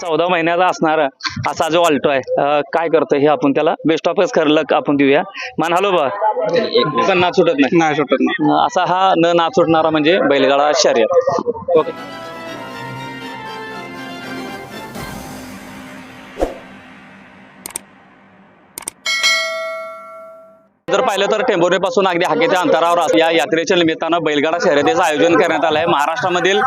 चौदा महिन्याचा असणारा असा जो ऑल्टो आहे काय करतो हे आपण त्याला बेस्ट ऑफच खरलं आपण देऊया. मान हॅलो बा पण नाच सुटत नाही. नाही सुटत नाही. असा हा न नाच सुटणारा म्हणजे बैलगाडा शर्यत. ओके. पाहिलं तर टेंभुर्णी पासून अगदी हाकेच्या अंतरावर या यात्रेच्या निमित्तानं बैलगाडा शर्यतीचं आयोजन करण्यात आलं आहे महाराष्ट्रामधील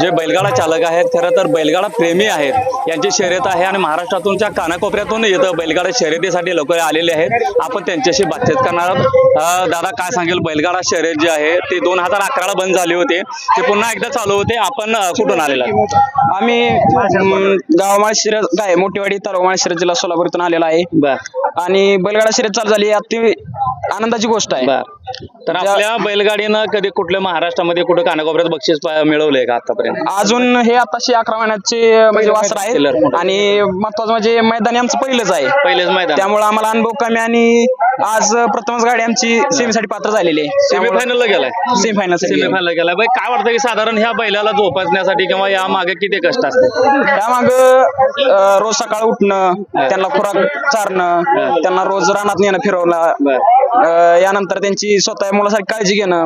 जे बैलगाडा चालक आहेत खरं तर बैलगाडा प्रेमी आहेत यांची शर्यत आहे आणि महाराष्ट्रातूनच्या कानाकोपऱ्यातून इथं बैलगाडा शर्यतीसाठी लोक आलेले आहेत. आपण त्यांच्याशी बातचीत करणार आहोत. दादा काय सांगेल? बैलगाडा शर्यत जी आहे ती दोन हजार अकराला बंद झाली होती. ते पुन्हा एकदा चालू होते. आपण कुठून आलेला? आम्ही अं, गाव माळशिरस काय मोठेवाडी तालुका माळशिरस जिल्हा सोलापूरतून आलेला आहे. आणि बैलगाडा शर्यत चालू झाली. अति आनंदाची गोष्ट आहे. बर. तर आपल्या बैलगाडीनं कधी कुठल्या महाराष्ट्रामध्ये कुठं कानाकोपऱ्यात बक्षीस पा- मिळवलंय का आतापर्यंत? अजून हे आताशी अकरा महिन्याचे म्हणजे वासर. आहे आणि महत्वाचं म्हणजे मैदानी आमचं पहिलंच आहे. पहिलेच मैदान. त्यामुळे आम्हाला अनुभव कमी आणि आज प्रथमच गाडी आमची सेमीसाठी पात्र झालेली आहे. सेमीफायनलला गेलाय. सेमीफायनल सेमीफायनल गेलाय. बाई काय वाटतं की साधारण ह्या बैलाला जोपासण्यासाठी किंवा या मागे किती कष्ट असते त्यामाग रोज सकाळ उठणं त्यांना खुराक चारणं त्यांना रोज रानात नेणं फिरवणं. अं, यानंतर त्यांची स्वतः मुलासाठी काळजी घेणं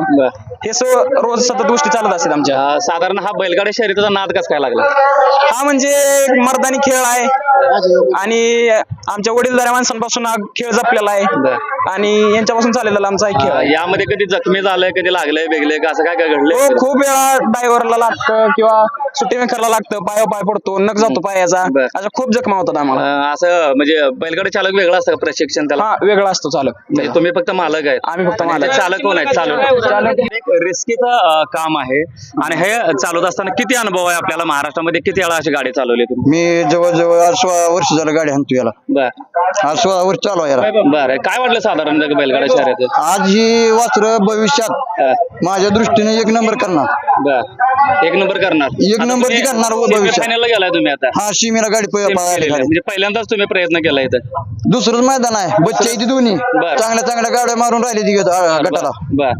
हे सर्व रोज सतत गोष्टी चालत असतात आमच्या. अं, साधारण हा बैलगाडी शर्यतीचा नाद कसा काय लागला? हा म्हणजे एक मर्दानी खेळ आहे. आणि आमच्या वडीलधाऱ्या माणसांपासून हा खेळ जपलेला आहे. आणि यांच्यापासून चाललेला आमचा एक खेळ अं, आहे. यामध्ये कधी जखमी झालंय कधी लागलंय बेगलंय का? असं काय काय घडलंय? हो खूप वेळा ड्रायव्हरला लागतं किंवा सुट्टी मेकरला लागतं पाय पाय पडतो नख जातो पायाचा. बर. अशा खूप जखमा होतात आम्हाला. अं, असं म्हणजे बैलगाडी चालक वेगळं असतं का प्रशिक्षण त्याला? हा वेगळा असतो चालक. म्हणजे तुम्ही फक्त मालक आहेत. आम्ही फक्त आणि मालक. चालक कोण आहेत? चालक. चालक. एक रिस्कीचं अं, काम आहे. आणि हे चालवत असताना किती अनुभव आहे आपल्याला महाराष्ट्रामध्ये? किती वेळा अशी गाडी चालवली तुम्ही? मी जवळजवळ आज सोळा वर्ष झालं गाडी हाणतो याला. बर. आज सोळा वर्ष चालू आहे याला. बर. काय वाटलं साधारण बैलगाडा शर्यत आज ही वासर भविष्यात माझ्या दृष्टीने एक नंबर करणार. बर. एक नंबर करणार एक नंबर ती करणार व भविष्यात. फायनलला गेलाय तुम्ही आता हा शिमीला गाडी. खाली. म्हणजे पहिल्यांदाच तुम्ही प्रयत्न केला इथं दुसरंच मैदान आहे बच्चे ती दोन्ही. चांगल्या चांगल्या गाड्या मारून राहिली ती गटाला बर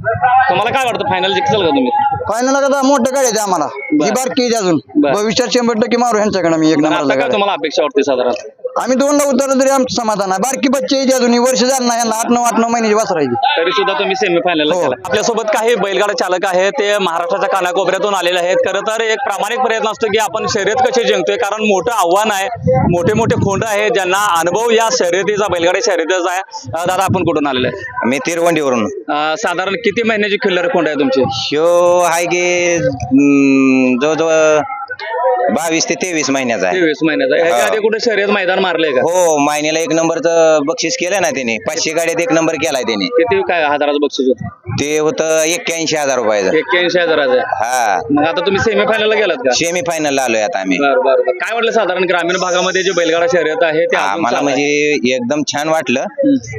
तुम्हाला काय वाटतं फायनल जिंकचाल का तुम्ही फायनल का मोठ्या गाड्या आहेत आम्हाला. ही बारकी आहे अजून. बरं. भविष्यात शंभर टक्के मारू ह्यांच्याकडे मी एक पण आता नंबरला काय गाड्या तुम्हाला अपेक्षा वाटते साधारण? आम्ही दोनदा उतरलो तरी आमचं समाधान आहे. बारकी बच्चे आहे अजून ही वर्ष झालं नाही यांना आठ नऊ आठ नऊ महिन्याची वासरायची तरी सुद्धा तुम्ही सेमीफायनल हो. आपल्यासोबत काही बैलगाडा चालक आहेत ते महाराष्ट्राच्या कानाकोपऱ्यातून आलेले आहेत. खरं तर एक प्रामाणिक प्रयत्न असतो की आपण शर्यत कशी जिंकतोय कारण मोठं आव्हान आहे मोठे मोठे खोंड आहेत ज्यांना अनुभव या शर्यतीचा बैलगाडी शर्यतीचा आहे. अं, दादा आपण कुठून आलेले? आहे मी तिरवंडीवरून. साधारण किती महिन्याची खिल्लर खोंड आहे तुमची? ह्यो आहे की हम्म, जवळजवळ बावीस ते तेवीस महिन्याचा आहे. तेवीस महिन्याचा. आधी कुठे शर्यत मैदान मारले का? हो महिन्याला एक नंबरचं बक्षीस केलं ना त्याने पाचशे गाड्यात एक नंबर केलाय त्याने किती काय हजाराचं बक्षीस होतं? ते होतं एक्क्याऐंशी हजार रुपयाचं. एक्क्याऐंशी हजाराचं. हा. मग आता तुम्ही सेमीफायनलला गेलात का? सेमी फायनल आलोय आता आम्ही. बरं बरं बरं. काय वाटलं साधारण ग्रामीण भागामध्ये जे बैलगाडा शर्यत आहे ते अजून आम्हाला चालू आहे. म्हणजे एकदम छान वाटलं.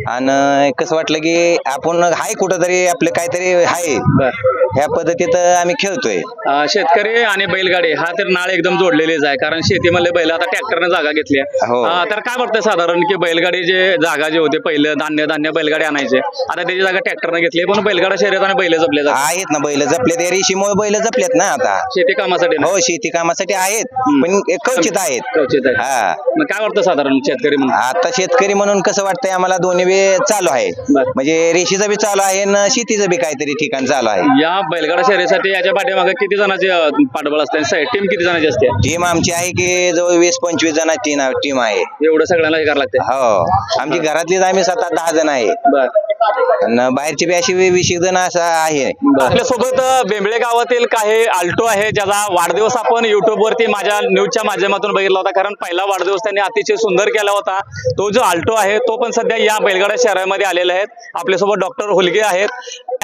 आणि कसं वाटलं की आपण हाय कुठंतरी आपलं काहीतरी आहे. बरं. ह्या पद्धतीत आम्ही खेळतोय अं, शेतकरी आणि बैलगाडी हा तर नाळ एकदम जोडलेलीच आहे कारण शेतीमधले बैल आता ट्रॅक्टरने जागा घेतली आहे. हो. अं, तर काय वाटतं साधारण की बैलगाडी जे जागा जे होते पहिले धान्य धान्य बैलगाडी आणायचे आता त्याची जागा ट्रॅक्टरने घेतली पण बैलगाडा शर्यत आणि बैल जपले जातात आहेत ना बैल जपले ते रेशीमुळे बैल जपलेत ना आता शेती कामासाठी नाही. हो शेती कामासाठी आहेत पण क्वचित आहेत कवचित आहे. हा मग काय वाटतं साधारण शेतकरी म्हणून आता शेतकरी म्हणून कसं वाटतंय आम्हाला दोन्ही बी चालू आहे बर. म्हणजे रेशीचं बी चालू आहे आणि शेतीचं बी काहीतरी ठिकाण चालू आहे या बैलगाडा शर्यतीसाठी याच्या पाठीमागे किती जणांचे पाठबळ असते? टीम किती जणांची असते? टीम आमची आहे की जवळ वीस पंचवीस जणांची टीम आहे. एवढं सगळ्यांना हे करावं लागते? हो. आमची घरातलीच आम्ही सात आठ दहा जण आहे. बर. आणि बाहेरची बी अशी वीस जण असं आहे. आपल्यासोबत बेंबळे गावातील काही आल्टो आहे ज्याचा वाढदिवस आपण युट्यूब वरती माझ्या न्यूजच्या माध्यमातून बघितला होता. कारण पहिला वाढदिवस त्यांनी अतिशय सुंदर केला होता. तो जो आल्टो आहे तो पण सध्या या बैलगाडा शहरामध्ये आलेला आहे. आपल्यासोबत डॉक्टर होलगे आहेत.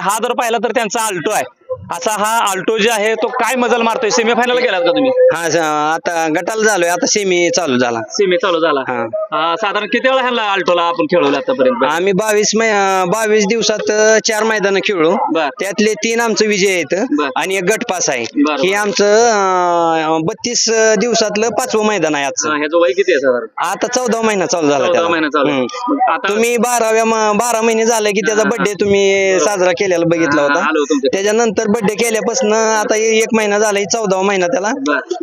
हा जर पाहिला तर त्यांचा आल्टो आहे. असा हा आल्टो जे आहे तो काय मजल मारतोय सेमीफायनल गेलात का तुम्ही हा स- आता गटाला झालोय आता सेमी चालू झाला सेमी चालू झाला हा. अं, साधारण किती वेळा ह्याला आल्टोला आपण खेळवलं आतापर्यंत आम्ही बावीस मै अं, बावीस दिवसात अं, चार मैदान खेळू बर. त्यातले तीन आमचं विजय आहेत बर. आणि एक गट पास आहे बर, हे बर. आमचं बत्तीस दिवसातलं पाचवं मैदान आहे आजचं अं, ह्याचं वय किती आहे साधारण आता चौदा महिना चालू झाला चौदा त्याला. महिना चालू आहे. हम्म. मग आता तुम्ही बाराव्या म- बारा महिने झाले की त्याचा हा, हा. बर्थडे तुम्ही साजरा केलेला बघितला हा, आलो होता तुमच्या. त्याच्यानंतर तर बर्थडे केल्यापासून आता हे एक महिना झाला चौदा महिना त्याला.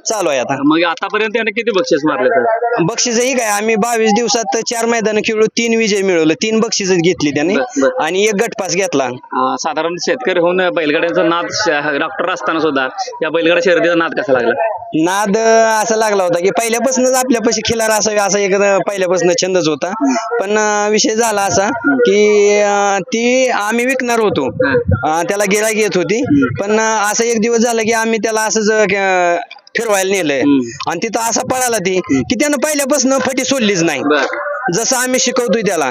चालू आहे आता. मग आतापर्यंत त्याने किती बक्षीस मारले बक्षीस ही काय आम्ही बावीस दिवसात चार मैदान खेळलो तीन विजय मिळवलं तीन बक्षीस घेतली त्याने. आणि एक गटपास घेतला. साधारण शेतकरी होऊन बैलगाड्यांचा नाद डॉक्टर असताना सुद्धा या बैलगाडा शर्यतीचा नाद कसा लागला? नाद असा लागला होता की पहिल्यापासूनच आपल्यापाशी खिलार असावे असा एक पहिल्यापासून छंदच होता. पण विषय झाला असा की ती आम्ही विकणार होतो. त्याला गिरायक येत होती. पण असं एक दिवस झालं की आम्ही त्याला असंच फिरवायला नेलंय. आणि तिथं असा पळाला ती की त्यानं पहिल्यापासून फटी सोडलीच नाही. जसं आम्ही शिकवतोय त्याला.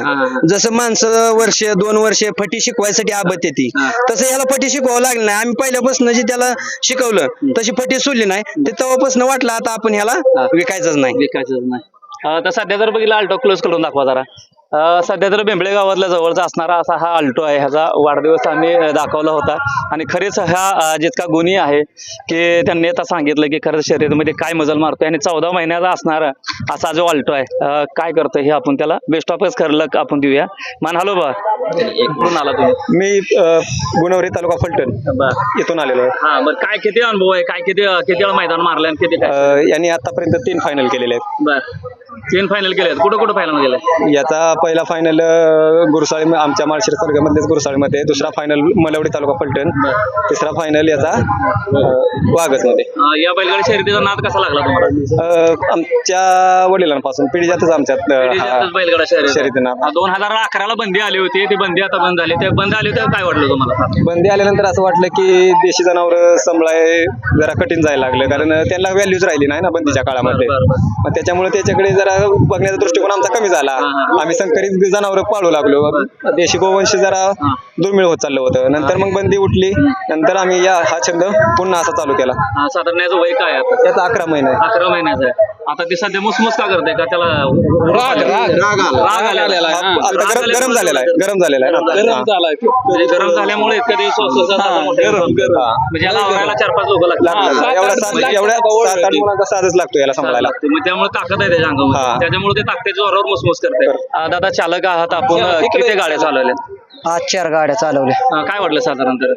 जसं माणसं वर्ष दोन वर्ष फटी शिकवायसाठी आबत येते. तसं याला फटी शिकवावं लागलं नाही. आम्ही पहिल्यापासून जे त्याला शिकवलं तशी फटी सोडली नाही. ते तेव्हापासून वाटलं आता आपण ह्याला विकायचंच नाही. विकायचंच नाही. तर सध्या जर बघितलं अल्टो क्लोज करून दाखवा जरा. सध्या तर बेंबळे गावातल्या जवळचा असणारा असा हा अल्टो आहे. ह्याचा वाढदिवस आम्ही दाखवला होता. आणि खरेच हा जितका गुन्हे आहे की त्यांनी आता सांगितलं की खरंच शर्यतीमध्ये काय मजल मारतोय आणि चौदा महिन्याचा असणारा असा जो अल्टो आहे काय करतोय हे आपण त्याला बेस्ट ऑफच खरं आपण देऊया. मान हॅलो बा कुठून आला तुम्ही? मी गुणवरी तालुका फलटण इथून आलेलो आहे. हा बरं. काय किती अनुभव आहे? काय किती किती वेळा मैदान मारलंय आणि किती यांनी आतापर्यंत तीन फायनल केलेले आहेत. बर. तीन फायनल केले कुठं कुठं फायनल गेले याचा पहिला फायनल गुरुसाळी आमच्या माळशिर तालुक्यामध्येच गुरुसाळीमध्ये. दुसरा फायनल मलवडी तालुका फलटण तिसरा फायनल याचा वागत मध्ये अं, या बैलगाडी शर्यतीचा नाद कसा लागला तुम्हाला? आमच्या वडिलांपासून पिढीजातच आमच्यात अं, पिढीजातच हा बैलगाडा शर्यत. शर्यतीनं. दोन हजार अकराला बंदी आली होती. ती बंदी आता बंद झाली. ते बंद आली होती काय वाटलं तुम्हाला? बंदी आल्यानंतर असं वाटलं की देशी जनावर सांभाळाय जरा कठीण जायला लागलं. कारण त्यांना व्हॅल्यूज राहिली नाही ना बंदीच्या काळामध्ये. मग त्याच्यामुळे त्याच्याकडे जरा बघण्याचा दृष्टिकोन आमचा कमी झाला. आम्ही संकरित जनावर पाळू लागलो. देशी गोवंश जरा दुर्मिळ होत चाललं होतं. नंतर मग बंदी उठली. नंतर आम्ही या हा छंद पुन्हा असा चालू केला. साधारण याचं वय काय आहे आता? याचा अकरा महिने. आहे. अकरा महिन्याचं आहे. आता ती सध्या मुसमुस का करते का? त्याला राग राग. आलेला आहे. हा. आता राग गरम गरम झालेला आहे गरम झालेला आहे ना? गरम. झालाय. म्हणजे गरम झाल्यामुळे कधी हा. म्हणजे याला आवरायला चार पाच लोक लागतं. लागतात. एवढा सात एवढ्या सात आठ मुलांचा साधच लागतो याला सांभाळायला. मग त्यामुळे ताकद आहे त्याच्या अंगामध्ये हा. त्याच्यामुळे ते ताकदीच्या जोरावर मुसमुस करते अं, दादा चालक आहात आपण. अं, किती गाड्या चालवल्या आज चार गाड्या चालवल्या. अं, काय वाटलं साधारण तर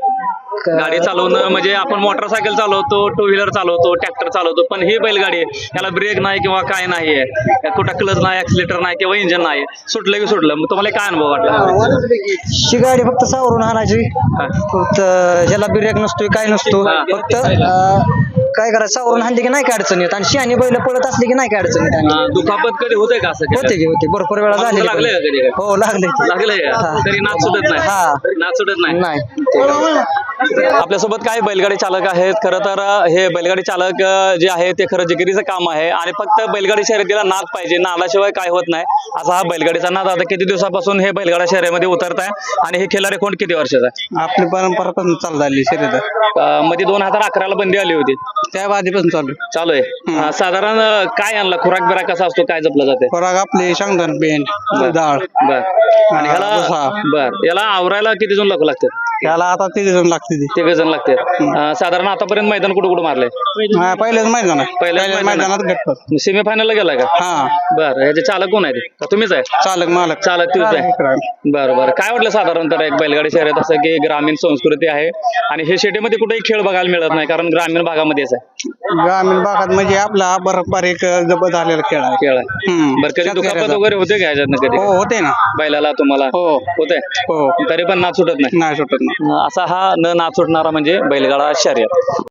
गाडी चालवणं म्हणजे आपण मोटरसायकल चालवतो टू व्हीलर चालवतो ट्रॅक्टर चालवतो पण ही बैलगाडी याला ब्रेक नाही किंवा काय नाही आहे. कुठं क्लच नाही ऍक्सिलेटर नाही किंवा इंजन नाही सुटलं की सुटलं. मग तुम्हाला काय अनुभव वाटला? ही गाडी फक्त सावरून आणायची. फक्त ह्याला ब्रेक नसतोय काय नसतो. फक्त काय करायचं सावरून हाणली की नाही काय अडचण येत? आणि शहाणी बैल पळत असली की नाही काय अडचण येत? दुखापत कधी होते का असं? होते की होते. भरपूर वेळा झाले? हो लागले? हा. तरी नाच सुटत नाही. हा. नाच सुटत नाही. नाही. आपल्यासोबत काही बैलगाडी चालक आहेत? खरं तर हे बैलगाडी चालक जे आहे ते खरं जिकिरीचं काम आहे आणि फक्त बैलगाडी शर्यतीला नाद पाहिजे. नादाशिवाय काय होत नाही. असा हा बैलगाडीचा नाद आता किती दिवसापासून हे बैलगाडा शर्यतीमध्ये उतरत आहे आणि हे खिलारी कोण किती वर्षाचा आहे? आपली परंपरा पण चालू झाली शर्यत मध्ये दोन हजार अकराला बंदी आली होती. त्या आधीपासून चालू. चालू आहे. साधारण काय आणला? खुराक बिराक कसा असतो? काय जपला जाते खोराक आपले शेंगदाण पेंट डाळ बर. आणि ह्याला. बर. याला आवरायला किती जण लोक लागतात? त्याला आता तिघ जण लागते ती. तिघ जण लागतात अं, साधारण आतापर्यंत मैदान कुठं कुठं मारलंय? हा, पहिलेच मैदान आहे. पहिल्याच पहिल्याच मैदानात. मैदानात गटपत सेमी फायनलला गेलाय का? हा. बर ह्याचे चालक कोण आहेत? का तुम्हीच आहे? चालक मालक. चालक तूच आहे. बरं बरं. काय वाटलं साधारण तर एक बैलगाडी शर्यत असं की ग्रामीण संस्कृती आहे आणि हे शेतीमध्ये कुठेही खेळ बघायला मिळत नाही कारण ग्रामीण भागामध्येच आहे. ग्रामीण भागात म्हणजे आपला बरोबर एक जब झालेला खेळ आहे. खेळ आहे. हम्म. बरं कधी दुखापत शेतकऱ्याचा. वगैरे होते का ह्याच्यातनं कधी? हो होते ना. बैलाला तुम्हाला? हो. होते? हो. तरी पण नाच सुटत नाही. नाही सुटत ना असा हा न नाच सुटणारा म्हणजे बैलगाडा शर्यत.